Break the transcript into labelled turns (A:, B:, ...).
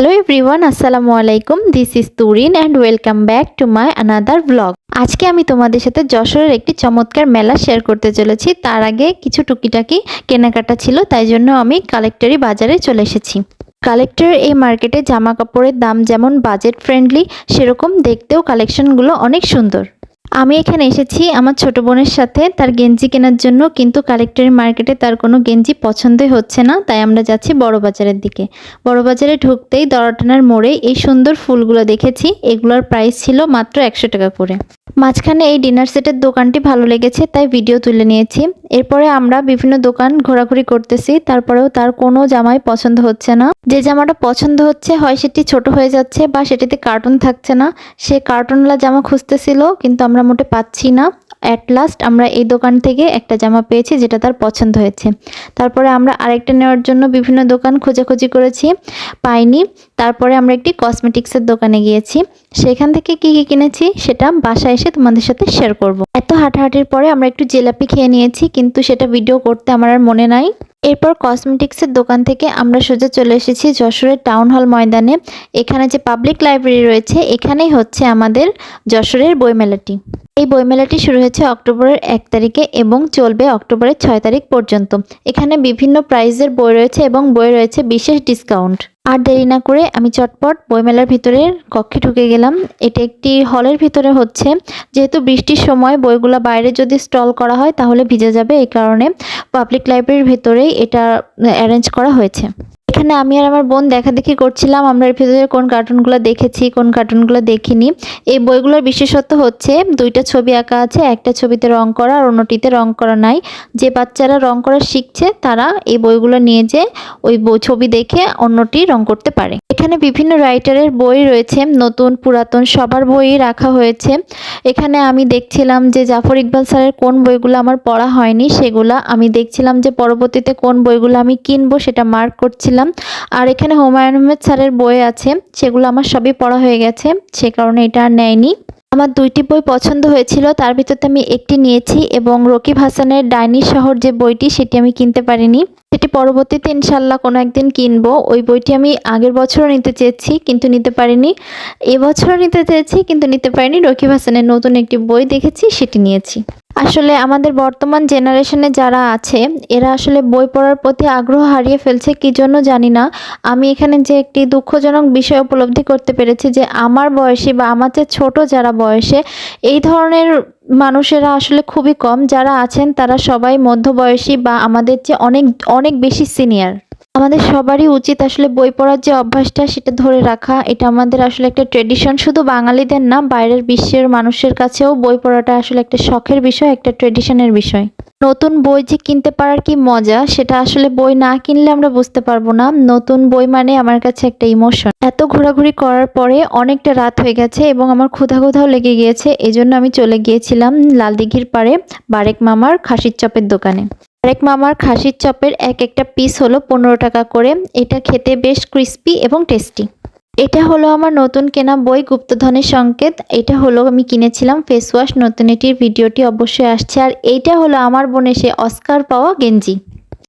A: Hello everyone আসসালামু আলাইকুম this is Turin and welcome back to my another blog আজকে আমি তোমাদের সাথে যশোরের একটি চমৎকার মেলা শেয়ার করতে চলেছি। তার আগে কিছু টুকিটাকি কেনাকাটা ছিল, তাই জন্য আমি কালেক্টরি বাজারে চলে এসেছি। কালেক্টর এই মার্কেটে জামা কাপড়ের দাম যেমন বাজেট ফ্রেন্ডলি সেরকম দেখতেও কালেকশনগুলো অনেক সুন্দর। আমি এখানে এসেছি আমার ছোট বোনের সাথে। তার গেঞ্জি কেনার জন্য কিন্তু কালেক্টরি মার্কেটে তার কোনো গেঞ্জি পছন্দই হচ্ছে না। তাই আমরা যাচ্ছি বড় বাজারের দিকে। বড় বাজারে ঢুকতেই দরটানার মোড়ে এই সুন্দর ফুলগুলো দেখেছি। এগুলোর প্রাইস ছিল মাত্র একশো টাকা করে। মাঝখানে এই ডিনার সেটের দোকানটি ভালো লেগেছে, তাই ভিডিও তুলে নিয়েছি। এরপরে আমরা বিভিন্ন দোকান ঘোরাঘুরি করতেছি, তারপরেও তার কোনো জামাই পছন্দ হচ্ছে না। যে জামাটা পছন্দ হচ্ছে হয় সেটি ছোট হয়ে যাচ্ছে বা সেটিতে কার্টুন থাকছে না। সে কার্টুনলা জামা খুঁজতেছিল, কিন্তু আমরা মোটে পাচ্ছি না। অ্যাট লাস্ট আমরা এই দোকান থেকে একটা জামা পেয়েছি যেটা তার পছন্দ হয়েছে। তারপরে আমরা আরেকটা নেওয়ার জন্য বিভিন্ন দোকান খোঁজাখুঁজি করেছি, পাইনি। তারপরে আমরা একটি কসমেটিক্সের দোকানে গিয়েছি। সেখান থেকে কি কী কিনেছি সেটা বাসায় এসে তোমাদের সাথে শেয়ার করব। এত হাঁটাহাঁটির পরে আমরা একটু জেলাপি খেয়ে নিয়েছি, কিন্তু সেটা ভিডিও করতে আমার আর মনে নাই। এরপর কসমেটিক্সের দোকান থেকে আমরা সোজা চলে এসেছি যশোরের টাউন হল ময়দানে। এখানে যে পাবলিক লাইব্রেরি রয়েছে, এখানেই হচ্ছে আমাদের যশোরের বইমেলাটি। এই বইমেলাটি শুরু হয়েছে অক্টোবরের এক তারিখে এবং চলবে অক্টোবরের ছয় তারিখ পর্যন্ত। এখানে বিভিন্ন প্রাইজের বই রয়েছে এবং বই রয়েছে বিশেষ ডিসকাউন্ট আর দেরি না করে আমি চটপট বইমেলার ভিতরের কক্ষে ঢুকে গেলাম। এটা একটি হলের ভিতরে হচ্ছে। যেহেতু বৃষ্টির সময় বইগুলো বাইরে যদি স্টল করা হয় তাহলে ভিজে যাবে, এই কারণে পাবলিক লাইব্রেরির ভেতরেই এটা অ্যারেঞ্জ করা হয়েছে। এখানে আমি আর আমার বোন দেখা দেখি করছিলাম। আমরা এর ভিতরে কোন কার্টুনগুলো দেখেছি, কোন কার্টুনগুলো দেখিনি। এই বইগুলোর বিশেষত্ব হচ্ছে, দুইটা ছবি আঁকা আছে, একটা ছবিতে রং করা আর অন্যটিতে রং করা নাই। যে বাচ্চারা রং করা শিখছে, তারা এই বইগুলো নিয়ে যে ওই ছবি দেখে অন্যটি রং করতে পারে। এখানে বিভিন্ন রাইটারের বই রয়েছে, নতুন, পুরাতন, সবার বই রাখা হয়েছে। এখানে আমি দেখছিলাম যে জাফর ইকবাল স্যারের কোন বইগুলো আমার পড়া হয়নি, সেগুলা আমি দেখছিলাম যে পরবর্তীতে কোন বইগুলো আমি কিনবো সেটা মার্ক করছিলাম। আর এখানে হুমায়ুন আহমেদ স্যারের বই আছে, সেগুলো আমার সবই পড়া হয়ে গেছে, সে কারণে এটা আর নেয়নি। আমার দুইটি বই পছন্দ হয়েছিল, তার ভিতরতে আমি একটি নিয়েছি এবং রকিব হাসানের ডাইনি শহর যে বইটি, সেটি আমি কিনতে পারিনি। সেটি পরবর্তীতে ইনশাল্লাহ কোনো একদিন কিনবো। ওই বইটি আমি আগের বছরও নিতে চেয়েছি, কিন্তু নিতে পারিনি। এবছরও নিতে চেয়েছি, কিন্তু নিতে পারিনি। রকিব হাসানের নতুন একটি বই দেখেছি, সেটি নিয়েছি। আসলে আমাদের বর্তমান জেনারেশনে যারা আছে, এরা আসলে বই পড়ার প্রতি আগ্রহ হারিয়ে ফেলছে, কি জন্য জানি না। আমি এখানে যে একটি দুঃখজনক বিষয় উপলব্ধি করতে পেরেছি যে, আমার বয়সী বা আমার চেয়ে ছোট যারা বয়সে, এই ধরনের মানুষেরা আসলে খুবই কম। যারা আছেন, তারা সবাই মধ্যবয়সী বা আমাদের চেয়ে অনেক অনেক বেশি সিনিয়র আমাদের সবারই উচিত আসলে বই পড়ার যে অভ্যাসটা সেটা ধরে রাখা। এটা আমাদের আসলে একটা ট্রেডিশন শুধু বাঙালিদের না, বাইরের বিশ্বের মানুষের কাছেও বই পড়াটা আসলে একটা শখের বিষয়, একটা ট্রেডিশনের বিষয়। নতুন বই যে কিনতে পারার কি মজা, সেটা আসলে বই না কিনলে আমরা বুঝতে পারব না। নতুন বই মানে আমার কাছে একটা ইমোশন এত ঘোরাঘুরি করার পরে অনেকটা রাত হয়ে গেছে এবং আমার ক্ষুধা ক্ষুধাও লেগে গিয়েছে। এই জন্য আমি চলে গিয়েছিলাম লালদিঘির পাড়ে বারেক মামার খাসির চপের দোকানে। বারেক মামার খাসির চপের এক একটা পিস হলো পনেরো টাকা করে। এটা খেতে বেশ ক্রিস্পি এবং টেস্টি এটা হলো আমার নতুন কেনা বই গুপ্তধনের সংকেত। এটা হলো আমি কিনেছিলাম ফেস ওয়াশ নতুন এটির ভিডিওটি অবশ্যই আসছে। আর এইটা হলো আমার বোনে সে অস্কার পাওয়া গেঞ্জি।